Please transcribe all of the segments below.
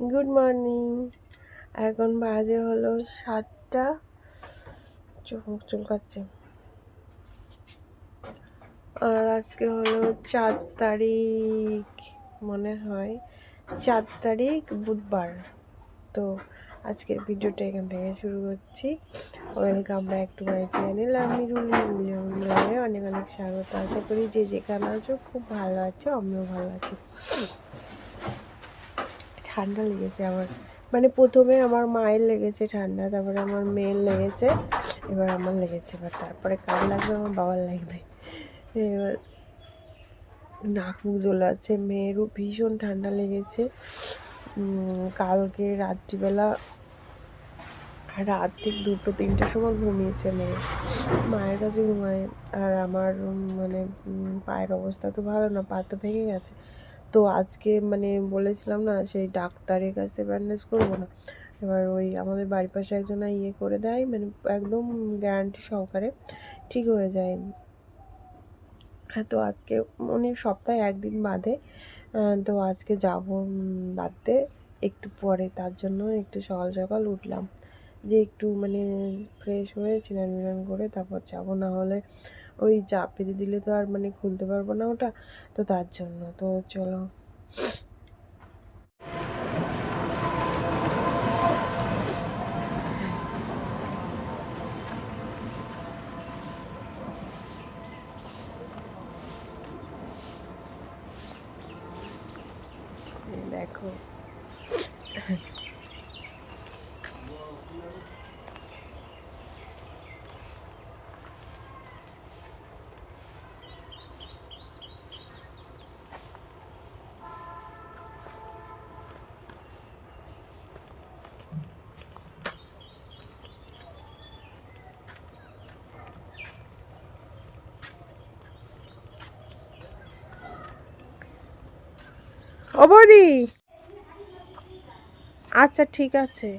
Good morning এখন বাজে হলো সাতটা। চোখ চুলকাচ্ছে। আর আজকে হলো চার তারিখ মনে হয়। চার তারিখ বুধবার। তো আজকের ভিডিওটা এখান থেকে শুরু করছি। Welcome back to my channel আমি রুলি রুলি অনেক অনেক স্বাগত। আশা করি যে যেখানে আছো খুব ভালো আছো, আমিও ভালো আছি। ঠান্ডা লেগেছে আমার। মানে প্রথমে আমার মায়ের লেগেছে ঠান্ডা, তারপরে আমার মেয়ের লেগেছে, এবার আমার লেগেছে, এবার তারপরে কার লাগবে আমার বাবার লাগবে। এবার নাক মুখ আছে মেয়েরও ভীষণ ঠান্ডা লেগেছে। কালকে রাত্রিবেলা রাত দুটো, তিনটের সময় ঘুমিয়েছে মেয়ে। মায়ের কাছে ঘুমায়, আর আমার মানে পায়ের অবস্থা তো ভালো না, পা তো ভেঙে গেছে। তো আজকে মানে বলেছিলাম না, সেই ডাক্তারের কাছে ব্যান্ডেজ করব না। এবার ওই আমাদের বাড়ির পাশে একজন ইয়ে করে দেয় মানে একদম গ্যারান্টি সহকারে ঠিক হয়ে যায়। হ্যাঁ তো আজকে উনি সপ্তাহে একদিন বাদে তো আজকে যাব বাদতে একটু পরে, তার জন্য একটু সকাল সকাল উঠলাম। যে একটু মানে ফ্রেশ হয়ে স্নান টান করে তারপর যাব। না হলে ওই চাপ পেতে দিলে তো আর মানে খুলতে পারব না ওটা। তো তার জন্য তো চলো। দেখো। ও আচ্ছা ঠিক আছে।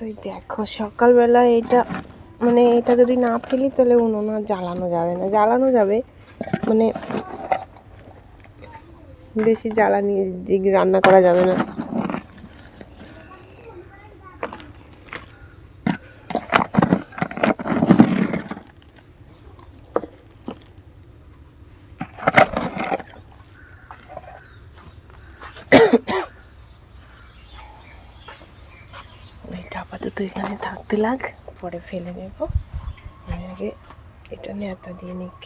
তুই দেখো, সকালবেলা এটা মানে এটা যদি না ফেলি তাহলে উনুন আর জ্বালানো যাবে না। জ্বালানো যাবে মানে বেশি জ্বালানি রান্না করা যাবে না। আপাতত এখানে থাকতে লাগ, পরে ফেলে দেব। আগে এটা নেতা দিয়ে নিক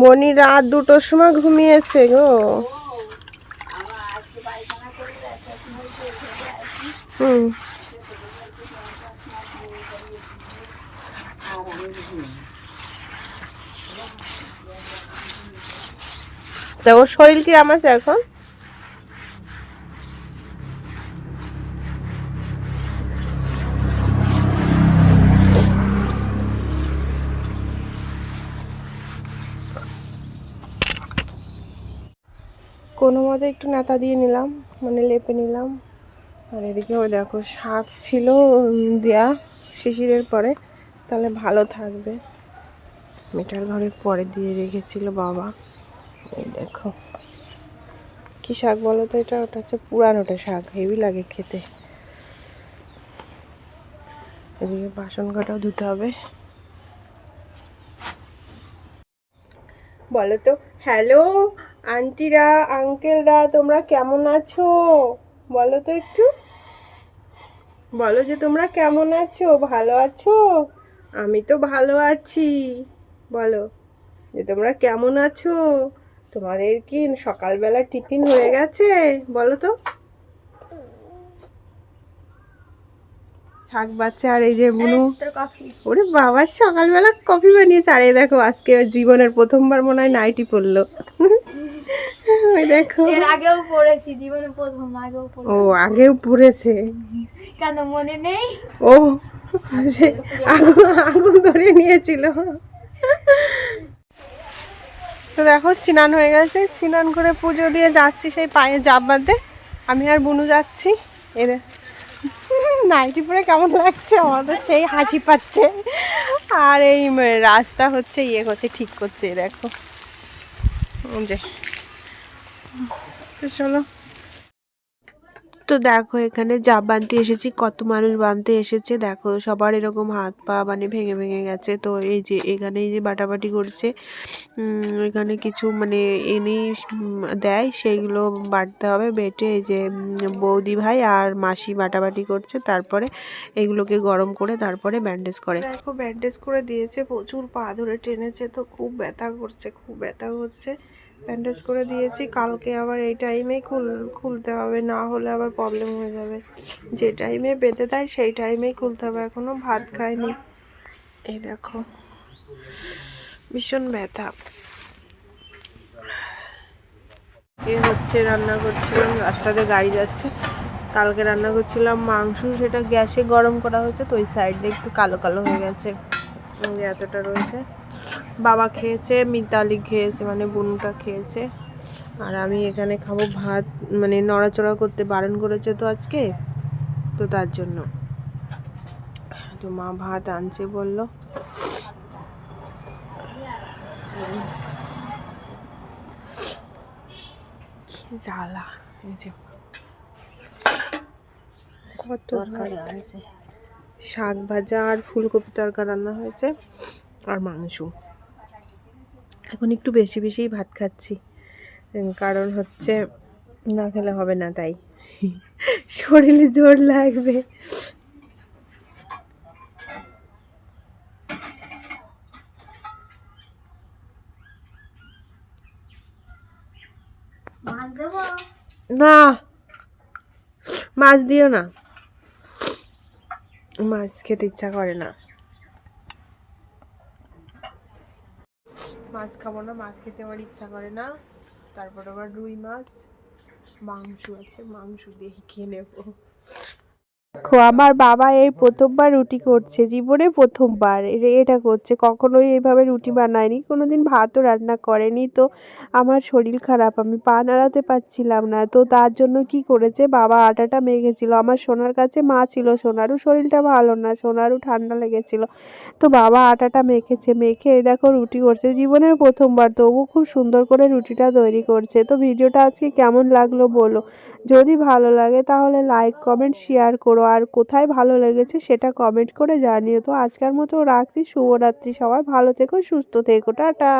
মনি রাত দুটোর সময় ঘুমিয়েছে গো। হুম। তা ওর শরীর কিরাম আছে এখন? কোনো মতে একটু নেতা দিয়ে নিলাম মানে লেপে নিলাম। আর এদিকে ওই দেখো, শাক ছিল দেয়া শিশিরের পরে, তাহলে ভালো থাকবে। মিটার ঘরের পরে দিয়ে রেখেছিল বাবা। এই দেখো। কি শাক বলো তো এটা? ওটা হচ্ছে পুরানোটা শাক, হেভি লাগে খেতে। এদিকে বাসন কাটাও ধুতে হবে। বলো তো, হ্যালো? আন্টিরা, আঙ্কেলরা, তোমরা কেমন আছো? বলো তো একটু। বলো যে তোমরা কেমন আছো? ভালো আছো? আমি তো ভালো আছি। বলো যে তোমরা কেমন আছো? তোমাদের কি সকালবেলা টিফিন হয়ে গেছে? বলো তো। শাক বাচ্চা আর এই যে বুনু। ওরে বাবা সকালবেলা কফি বানিয়েছে। আর এই দেখো আজকে জীবনের প্রথমবার মনে হয় নাইটি পরলো ওই দেখো। এর আগেও পড়েছি জীবনে প্রথম আগেও ও আগেও পড়েছে। কেন মনে নেই? ও সে আগুন আগুন ধরে নিয়েছিল। তো দেখো স্নান হয়ে গেছে। স্নান করে পুজো দিয়ে যাচ্ছি সেই পায়ে জাপ বাঁধতে। আমি আর বুনু যাচ্ছি। এদের নাইটি পরে কেমন লাগছে? আমাদের সেই হাসি পাচ্ছে। আর এই রাস্তা হচ্ছে ইয়ে করছে ঠিক করছে, দেখো। যে। চলো। তো দেখো, এখানে জাপ বানতে এসেছি, কত মানুষ বানতে এসেছে। দেখো, সবার এরকম হাত পা মানে ভেঙে ভেঙে গেছে। তো এই যে, এখানে এই যে বাটাবাটি করছে এখানে কিছু মানে এনে দেয়, সেইগুলো বাটতে হবে, বেটে এই যে বৌদি ভাই আর মাসি বাটাবাটি করছে, তারপরে এগুলোকে গরম করে তারপরে ব্যান্ডেজ করে। দেখো, ব্যান্ডেজ করে দিয়েছে, প্রচুর পা ধরে টেনেছে, তো খুব ব্যথা করছে, খুব ব্যথা হচ্ছে। ব্যান্ডেজ করে দিয়েছি, কালকে আবার এই টাইমেই খুল, খুলতে হবে, না হলে আবার প্রবলেম হয়ে যাবে। যে টাইমে বেঁধে দেয়, সেই টাইমেই খুলতে হবে, এখনও ভাত খাইনি। এই দেখো, ভীষণ ব্যথা। এ হচ্ছে রান্না করছিলাম? রাস্তাতে গাড়ি যাচ্ছে। কালকে রান্না করছিলাম মাংস, সেটা গ্যাসে গরম করা হয়েছে, তো ওই সাইডে একটু কালো কালো হয়ে গেছে। এতটা রয়েছে। বাবা খেয়েছে মিতালি খেয়েছে মানে বুনুটা খেয়েছে। আর আমি এখানে খাব ভাত মানে নড়াচড়া করতে বারণ করেছে তো আজকে তো তার জন্য। তো মা ভাত আনছে বলল। কি জ্বালা শাক ভাজা আর ফুলকপি তরকা রান্না হয়েছে আর মাংস। এখন একটু বেশি বেশিই ভাত খাচ্ছি। কারণ হচ্ছে না খেলে হবে না তাই। শরীরে জোর লাগবে। না। মাছ দিও না। মাছ খেতে ইচ্ছা করে না। মাছ খাব না, মাছ খেতে আমার ইচ্ছা করে না। তারপর আবার রুই মাছ, মাংস আছে, মাংস দিয়ে খেয়ে নেব। দেখো, আমার বাবা এই প্রথমবার রুটি করছে, জীবনে প্রথমবার। এটা করছে, কখনোই এইভাবে রুটি বানায়নি কোনো দিন ভাতও রান্না করেনি। তো আমার শরীর খারাপ, আমি পা নাড়াতে পারছিলাম না। তো তার জন্য কি করেছে, বাবা আটাটা মেখেছিল। আমার সোনার কাছে মা ছিল সোনারও শরীরটা ভালো না সোনারও ঠান্ডা লেগেছিল। তো বাবা আটাটা মেখেছে, মেখে দেখো রুটি করছে জীবনের প্রথমবার। তবু খুব সুন্দর করে রুটিটা তৈরি করছে। তো ভিডিওটা আজকে কেমন লাগল বলো? যদি ভালো লাগে তাহলে লাইক কমেন্ট শেয়ার করো আর কোথায় ভালো লেগেছে সেটা কমেন্ট করে জানিও। তো আজকের মতো রাখছি। শুভরাত্রি সবাই। ভালো থেকো, সুস্থ থেকো। টাটা।